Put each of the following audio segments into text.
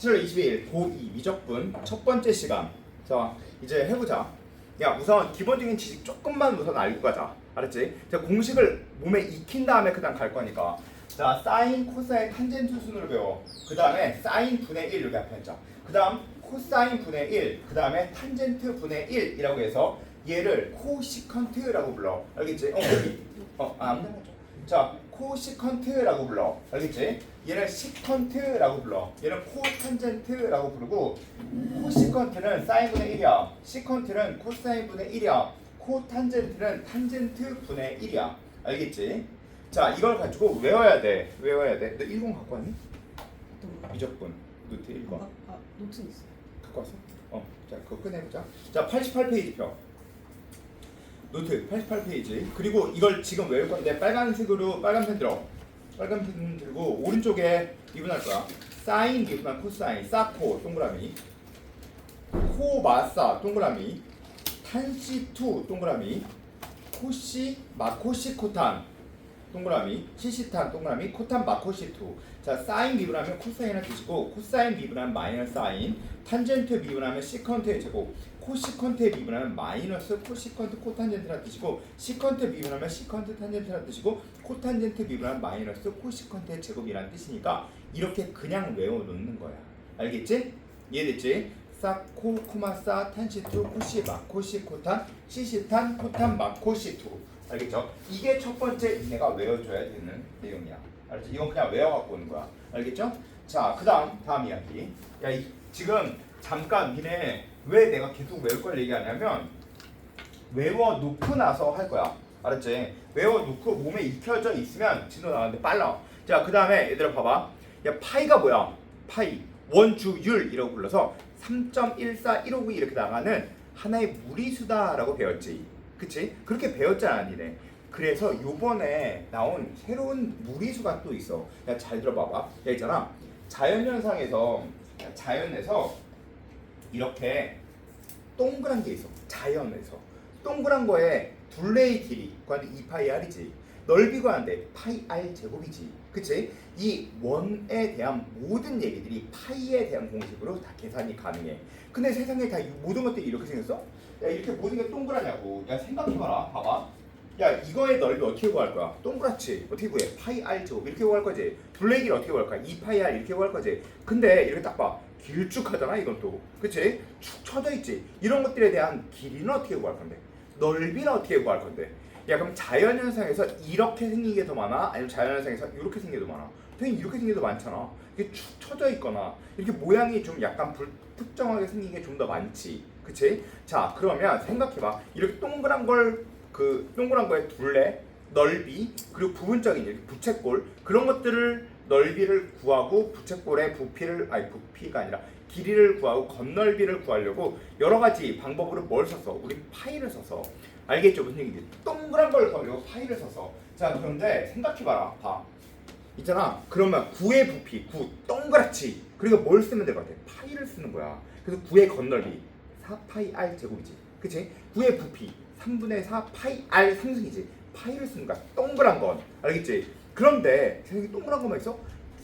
7월 22일 고2 미적분 첫 번째 시간. 자, 이제 해보자. 야, 우선 기본적인 지식 조금만 우선 알고 가자. 알았지? 자, 공식을 몸에 익힌 다음에 그다음 갈 거니까. 자, 사인, 코사인, 탄젠트 순으로 배워. 그 다음에 사인 분의 1 여기 앞에 했자. 그 다음 코사인 분의 1, 그 다음에 탄젠트 분의 1이라고 해서 얘를 코시컨트라고 불러. 알겠지? 어. 어, 아, 자, 코시컨트라고 불러. 알겠지? 얘는 시컨트라고 불러. 얘는 코탄젠트라고 부르고 코시컨트는 사인분의 1이야. 시컨트는 코사인분의 1이야. 코탄젠트는 탄젠트 분의 1이야. 알겠지? 자, 이걸 가지고 외워야 돼. 외워야 돼. 너 10 갖고 왔니? 미적분. 노트 1번. 아, 아 노트 있어. 갖고 왔어? 어. 자, 그거 꺼내보자. 자, 88페이지 펴. 노트 88페이지. 그리고 이걸 지금 외울 건데 빨간색으로 빨간 펜 들어. 빨간 펜 들고 오른쪽에 미분할 거야. 사인 미분한 코사인, 사코 동그라미. 코 마사 동그라미. 탄시2 동그라미. 코시 마코시 코탄 동그라미 시시탄 동그라미 코탄 마코시 2 자 사인 미분하면 코사인을 드시고 코사인 미분하면 마이너스 사인 탄젠트 미분하면 시컨트의 제곱 코시컨트의 미분하면 마이너스 코시컨트 코탄젠트라 뜻이고 시컨트 미분하면 시컨트 탄젠트라 뜻이고 코탄젠트 미분하면 마이너스 코시컨트의 제곱이라는 뜻이니까 이렇게 그냥 외워놓는 거야 알겠지? 이해됐지? 사코 코마 사 탄시투 코시 마코시 코탄 시시탄 코탄 마코시투 알겠죠? 이게 첫 번째 내가 외워줘야 되는 내용이야 알겠지? 이건 그냥 외워갖고 오는 거야 알겠죠? 자 그 다음 다음 이야기 야 이, 지금 잠깐 니네 왜 내가 계속 외울 걸 얘기하냐면 외워 놓고 나서 할 거야 알았지? 외워 놓고 몸에 익혀져 있으면 진도 나가는데 빨라 자 그 다음에 얘들아 봐봐 야 파이가 뭐야 파이 원주율 이라고 불러서 3.14159 이렇게 나가는 하나의 무리수다라고 배웠지. 그치? 그렇게 배웠잖아, 니네. 그래서 요번에 나온 새로운 무리수가 또 있어. 야, 잘 들어봐봐. 야, 있잖아. 자연현상에서, 야, 자연에서 이렇게 동그란 게 있어. 자연에서. 동그란 거에 둘레의 길이, 그한테 2파이 r이지. 넓이 구하는데 파이 r 제곱이지. 그치? 이 원에 대한 모든 얘기들이 파이에 대한 공식으로 다 계산이 가능해. 근데 세상에 다이 모든 것들이 이렇게 생겼어? 야 이렇게 모든 게 동그라냐고. 야 생각해봐라. 봐봐. 야 이거의 넓이 어떻게 구할 거야? 동그랗지. 어떻게 구해? 파이 r 제곱 이렇게 구할 거지. 길 어떻게 구할 거야? 2파이 r 이렇게 구할 거지. 근데 이렇게 딱 봐. 길쭉하잖아 이건 또. 그치? 축 처져 있지. 이런 것들에 대한 길이는 어떻게 구할 건데? 넓이는 어떻게 구할 건데? 야 그럼 자연현상에서 이렇게 생긴 게 더 많아? 아니면 자연현상에서 이렇게 생긴 게 더 많아? 당연히 이렇게 생긴 게 더 많잖아. 이게 축 처져 있거나 이렇게 모양이 좀 약간 불 특정하게 생긴 게 좀 더 많지. 그치? 자 그러면 생각해봐. 이렇게 동그란 걸 그 동그란 거에 둘레, 넓이 그리고 부분적인 이렇게 부채꼴. 그런 것들을 넓이를 구하고 부채꼴의 부피를 아니 부피가 아니라 길이를 구하고 겉넓이를 구하려고 여러 가지 방법으로 뭘 써서 우리 파이를 써서 알겠죠? 무슨 얘기인지. 동그란 걸 구하려고 파이를 써서. 자 그런데 생각해봐라 봐. 있잖아. 그러면 9의 부피 9 동그랗지. 그리고 뭘 쓰면 될 것 같아? 파이를 쓰는 거야. 그래서 9의 겉넓이. 4파이 r 제곱이지. 그치? 9의 부피 3분의 4 파이 r 상승이지. 파이를 쓰는 거야 동그란 건 알겠지? 그런데 세상에 동그란 것만 있어?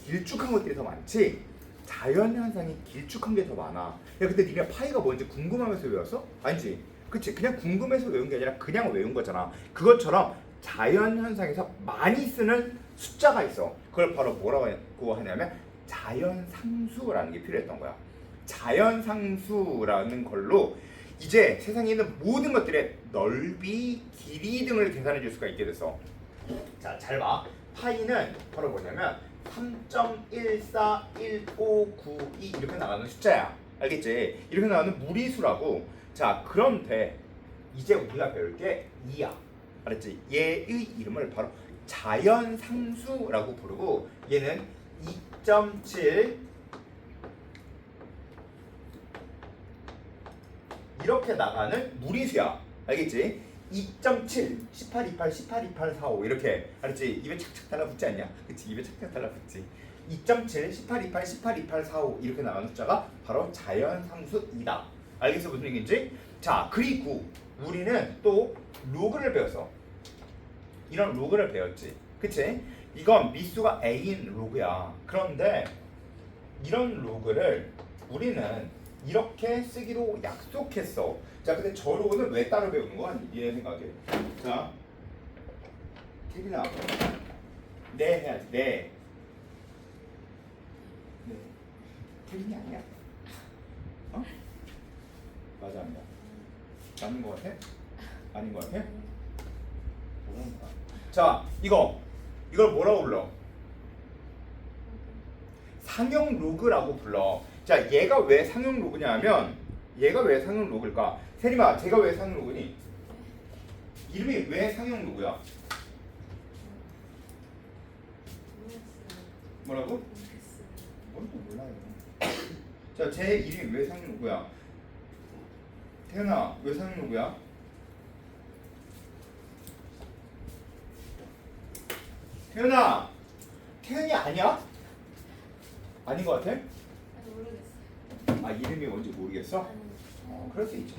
길쭉한 것들이 더 많지. 자연 현상이 길쭉한 게 더 많아. 야 근데 니네 파이가 뭔지 궁금하면서 외웠어? 아니지. 그치? 그냥 궁금해서 외운 게 아니라 그냥 외운 거잖아. 그것처럼 자연 현상에서 많이 쓰는 숫자가 있어. 그걸 바로 뭐라고 하냐면 자연 상수라는 게 필요했던 거야. 자연 상수라는 걸로 이제 세상에 있는 모든 것들의 넓이, 길이 등을 계산해 줄 수가 있게 됐어. 자, 잘 봐. 파이는 바로 뭐냐면 3.14159 이렇게 나가는 숫자야. 알겠지? 이렇게 나가는 무리수라고. 자, 그런데 이제 우리가 배울 게 2야. 알았지? 얘의 이름을 바로 자연상수라고 부르고 얘는 2.7 이렇게 나가는 무리수야. 알겠지? 2.7, 18, 28, 18, 28, 45 이렇게 알았지? 입에 착착 달라붙지 않냐? 그치? 입에 착착 달라붙지. 2.7, 18, 28, 18, 28, 45 이렇게 나가는 숫자가 바로 자연상수이다. 알겠어? 무슨 얘기인지? 자, 그리고 우리는 또 로그를 배웠어. 이런 로그를 배웠지. 그치? 이건 미수가 A인 로그야. 그런데 이런 로그를 우리는 이렇게 쓰기로 약속했어. 자, 근데 저 로그는 왜 따로 배우는 거야? 니네 생각에. 자, 태빈아, 네 해야지. 네. 네. 태빈이 아니야? 어? 맞아 아니야? 맞는 거 같아? 아닌 거 같아? 뭐라는 거야? 자, 이거 이걸 뭐라고 불러? 상형 로그라고 불러. 자, 얘가 왜 상형 로그냐면 얘가 왜 상형 로그일까? 세림아, 제가 왜 상형 로그니? 이름이 왜 상형 로그야? 뭐라고? 뭘또 몰라요. 자, 제 이름이 왜 상형 로그야? 태연아, 왜 상형 로그야? 태연아, 태연이 아니야? 아닌 것 같아? 아 이름이 뭔지 모르겠어? 어 그럴 수 있죠.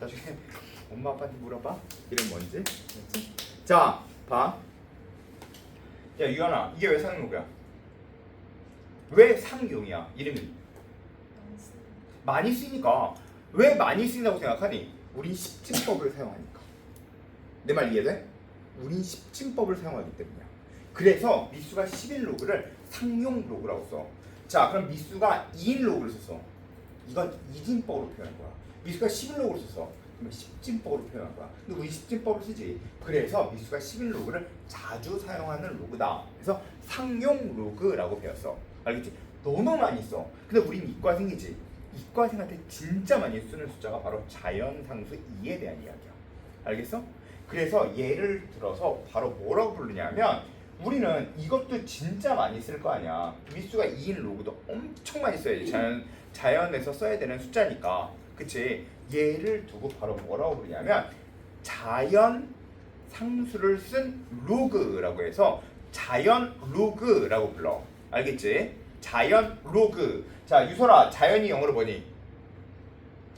나중에 엄마 아빠한테 물어봐. 이름 뭔지. 자, 봐. 야 유연아, 이게 왜 상용이야? 왜 상용이야? 이름이 많이 쓰니까. 왜 많이 쓰인다고 생각하니? 우린 십진법을 사용하니까. 내 말 이해돼? 우린 십진법을 사용하기 때문이야. 그래서 미수가 11 로그를 상용 로그라고 써. 자, 그럼 미수가 2인 로그를 썼어. 이건 이진법으로 표현한 거야. 미수가 11로그를 썼어. 그러면 10진법으로 표현한 거야. 근데 우리 10진법을 쓰지. 그래서 미수가 11로그를 자주 사용하는 로그다. 그래서 상용 로그라고 배웠어. 알겠지? 너무 많이 써. 근데 우린 이과생이지. 이과생한테 진짜 많이 쓰는 숫자가 바로 자연상수 2에 대한 이야기야. 알겠어? 그래서 예를 들어서 바로 뭐라고 부르냐면 우리는 이것도 진짜 많이 쓸 거 아니야. 미수가 2인 로그도 엄청 많이 써야지. 자연 자연에서 써야 되는 숫자니까. 그치? 얘를 두고 바로 뭐라고 부르냐면 자연 상수를 쓴 로그라고 해서 자연 로그라고 불러. 알겠지? 자연 로그. 자, 유설아, 자연이 영어로 뭐니?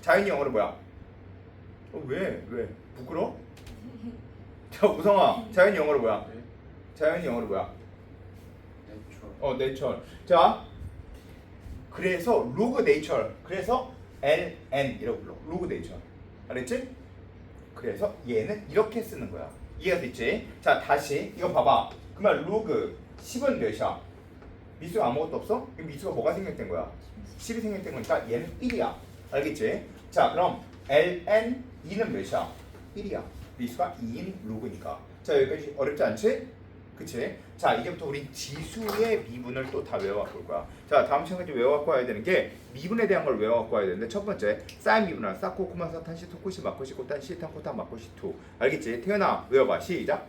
자연이 영어로 뭐야? 어, 왜? 왜? 부끄러? 자, 우성아, 자연이 영어로 뭐야? 네. 자연이 영어로 뭐야? 내추럴. 어, 네이처. 자, 그래서 로그 네이처. 그래서 LN이라고 불러. 로그 네이처. 알았지? 그래서 얘는 이렇게 쓰는 거야. 이해가 됐지? 자, 다시 이거 봐봐. 그러면 로그 10은 몇이야? 미수가 아무것도 없어? 그럼 미수가 뭐가 생략된 거야? 10이 생략된 거니까 얘는 1이야. 알겠지? 자, 그럼 ln 2는 몇이야? 1이야. 미수가 2인 로그니까. 자, 여기까지 어렵지 않지? 그치? 자, 이제부터 우리 지수의 미분을 또 다 외워볼 거야. 자, 다음 시간까지 외워갖고 와야 되는 게 미분에 대한 걸 외워갖고 와야 되는데 첫 번째, 사인 미분은 사코, 코마, 사탄, 시토, 코시, 마코시, 코탄, 시탄, 코탄, 마코시, 투. 알겠지? 태연아, 외워봐. 시작.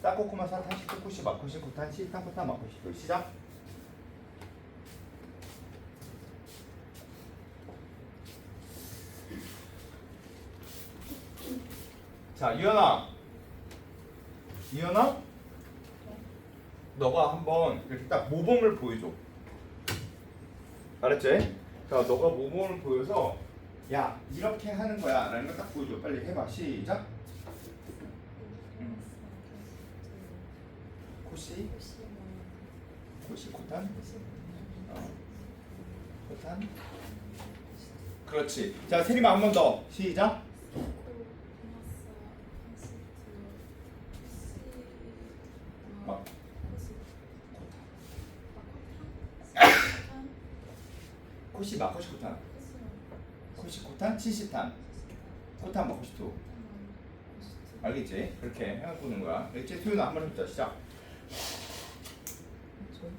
사코, 코마, 사탄, 시토, 코시, 마코시, 코탄, 시탄, 코탄, 마코시, 투. 시작. 자, 유연아. 유연아? 너가 한번 이렇게 딱 모범을 보여줘. 알았지? 자, 너가 모범을 보여서 야 이렇게 하는 거야 라는 걸 딱 보여줘. 빨리 해봐. 시작. 코시, 코시, 코탄, 어. 코탄. 그렇지. 자, 세림아 한 번 더. 시작. 코시, 마 코시, 코탄. 코시, 코탄, 치시탄. 코탄, 마코시, 투. 알겠지? 그렇게 해보는 거야. 알겠지? 수윤아 한번 해보자. 시작.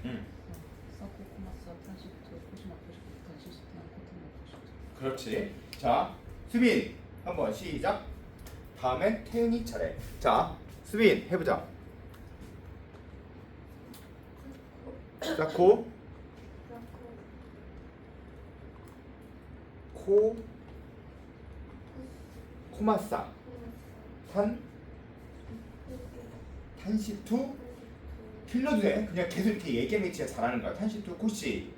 응. 그렇지. 자, 수빈 한번 시작. 다음엔 태윤이 차례. 자, 수빈 해보자. 자, 코, 코, 코마사, 탄, 탄시투. 틀려도 돼. 그냥 계속 이렇게 얘기하면 진짜 잘하는 거야. 탄시투, 코시,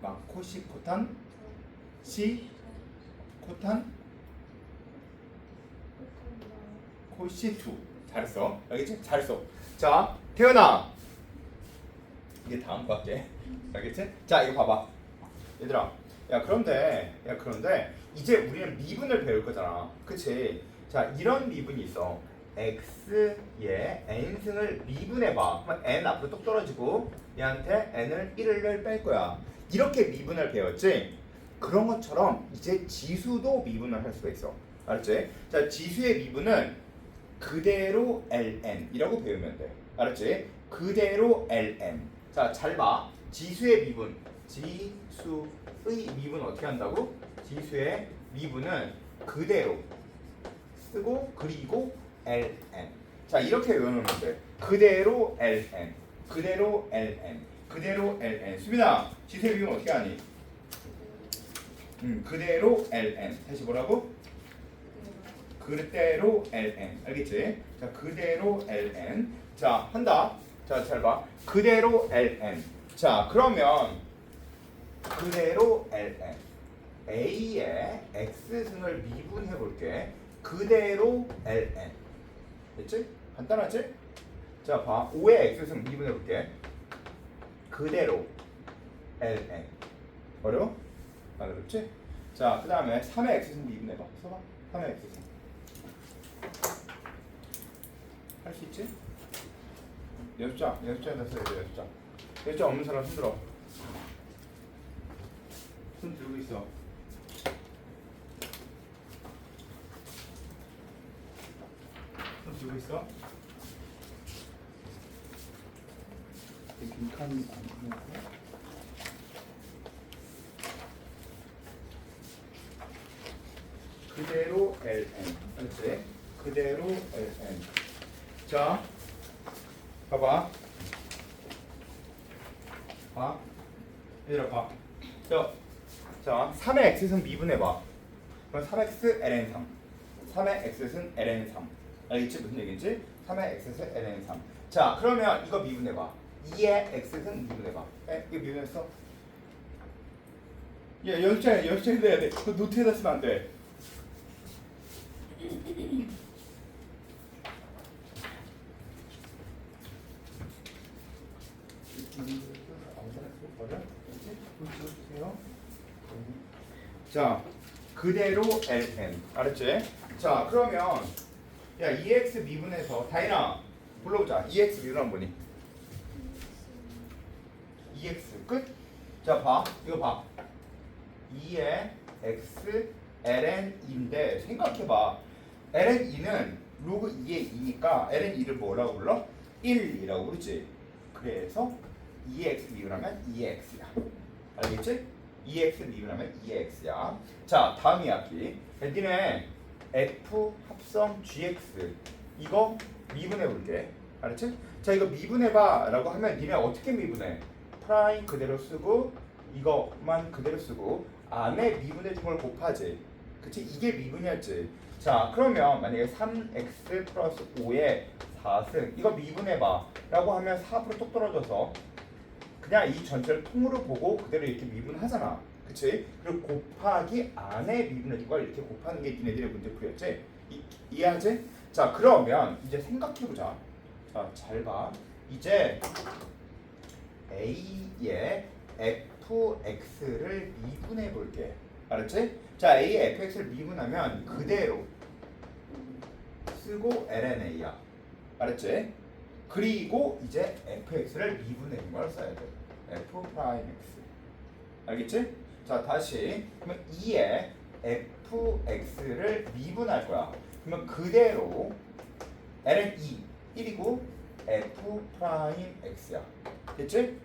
막 코시, 코탄, 시, 코탄, 코시2 잘했어. 알겠지? 잘했어. 자 태연아. 이게 다음 거 할게. 알겠지? 자 이거 봐봐. 얘들아 야 그런데 야 그런데 이제 우리는 미분을 배울 거잖아. 그치? 자 이런 미분이 있어. X의 n승을 미분해봐. 그러면 n 앞으로 똑 떨어지고 얘한테 n을 1을 뺄 거야. 이렇게 미분을 배웠지? 그런 것처럼 이제 지수도 미분을 할 수가 있어. 알았지? 자 지수의 미분은 그대로 ln이라고 배우면 돼. 알았지? 그대로 ln. 자 잘 봐. 지수의 미분 지수의 미분 어떻게 한다고? 지수의 미분은 그대로 쓰고 그리고 ln. 자 이렇게 외우면 돼 그대로 ln. 그대로 ln. 그대로 ln. 수빈아 지수의 미분 어떻게 하니? 음 그대로 ln. 다시 뭐라고? 그대로 ln. 알겠지? 자 그대로 ln. 자 한다. 자 잘 봐. 그대로 ln. 자 그러면 그대로 ln a의 x승을 미분해 볼게 그대로 ln 됐지? 간단하지? 자 봐 5의 x승 미분해 볼게 그대로 ln 어려워? 안 어렵지? 자 그 다음에 3의 x승 미분해 봐 써봐 3의 x승 할 수 있지? 연습장, 연습장에다 써야 돼, 연습장. 연습장 없는 사람 손 들어. 손 들고 있어. 손 들고 있어. 빈칸이 안 보이고. 그대로 ln, 알지? 그대로 ln. 자, 봐봐. 봐. 얘들아 봐. 자, 자 3의 x승 미분해봐. 그럼 3x ln 3. 3의 x승 ln 3. 알겠지? 무슨 얘기인지? 3의 x승 ln 3. 자, 그러면 이거 미분해봐. 2의 x승 미분해봐. 에? 이거 미분했어? 야, 연습장에, 연습장에 내야 돼. 그거 노트에다 쓰면 안 돼. 자, 그대로 ln 알았지? 자, 그러면 야 2x 미분해서 다이나 불러보자. 2x 미분 한번 보니? 2x 끝? 자, 봐. 이거 봐. 2의 x ln 2인데 생각해 봐. ln 2는 로그 2의 2니까 ln 2를 뭐라고 불러? 1이라고 그러지. 그래서 2x 미분하면 2x야. 알겠지? 2x 미분하면 2x야. 자, 다음 이야기. 니네 f 합성 gx 이거 미분해 볼게. 알았지? 자, 이거 미분해 봐라고 하면 니네 어떻게 미분해? 프라임 그대로 쓰고 이것만 그대로 쓰고 안에 미분해 준 걸 곱하지. 그치? 이게 미분이었지. 자, 그러면 만약에 3x 플러스 5의 4승 이거 미분해 봐라고 하면 4%톡 떨어져서 그냥 이 전체를 통으로 보고 그대로 이렇게 미분하잖아. 그치? 그리고 곱하기 안에 미분해준 걸 이렇게 곱하는 게 니네들의 문제풀이였지? 이, 이해하지? 자, 그러면 이제 생각해보자. 자, 잘 봐. 이제 A의 fx를 미분해 볼게. 알았지? 자, A의 fx를 미분하면 그대로 쓰고 lnA야. 알았지? 그리고 이제 fx를 미분해 준 걸 써야 돼. F 프라임 x. 알겠지? 자, 다시 그러면 2의 fx를 미분할 거야. 그러면 그대로 ln 2 1이고 f 프라임 x야. 됐지?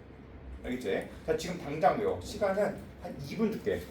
알겠지? 자, 지금 당장 외워. 시간은 한 2분 줄게.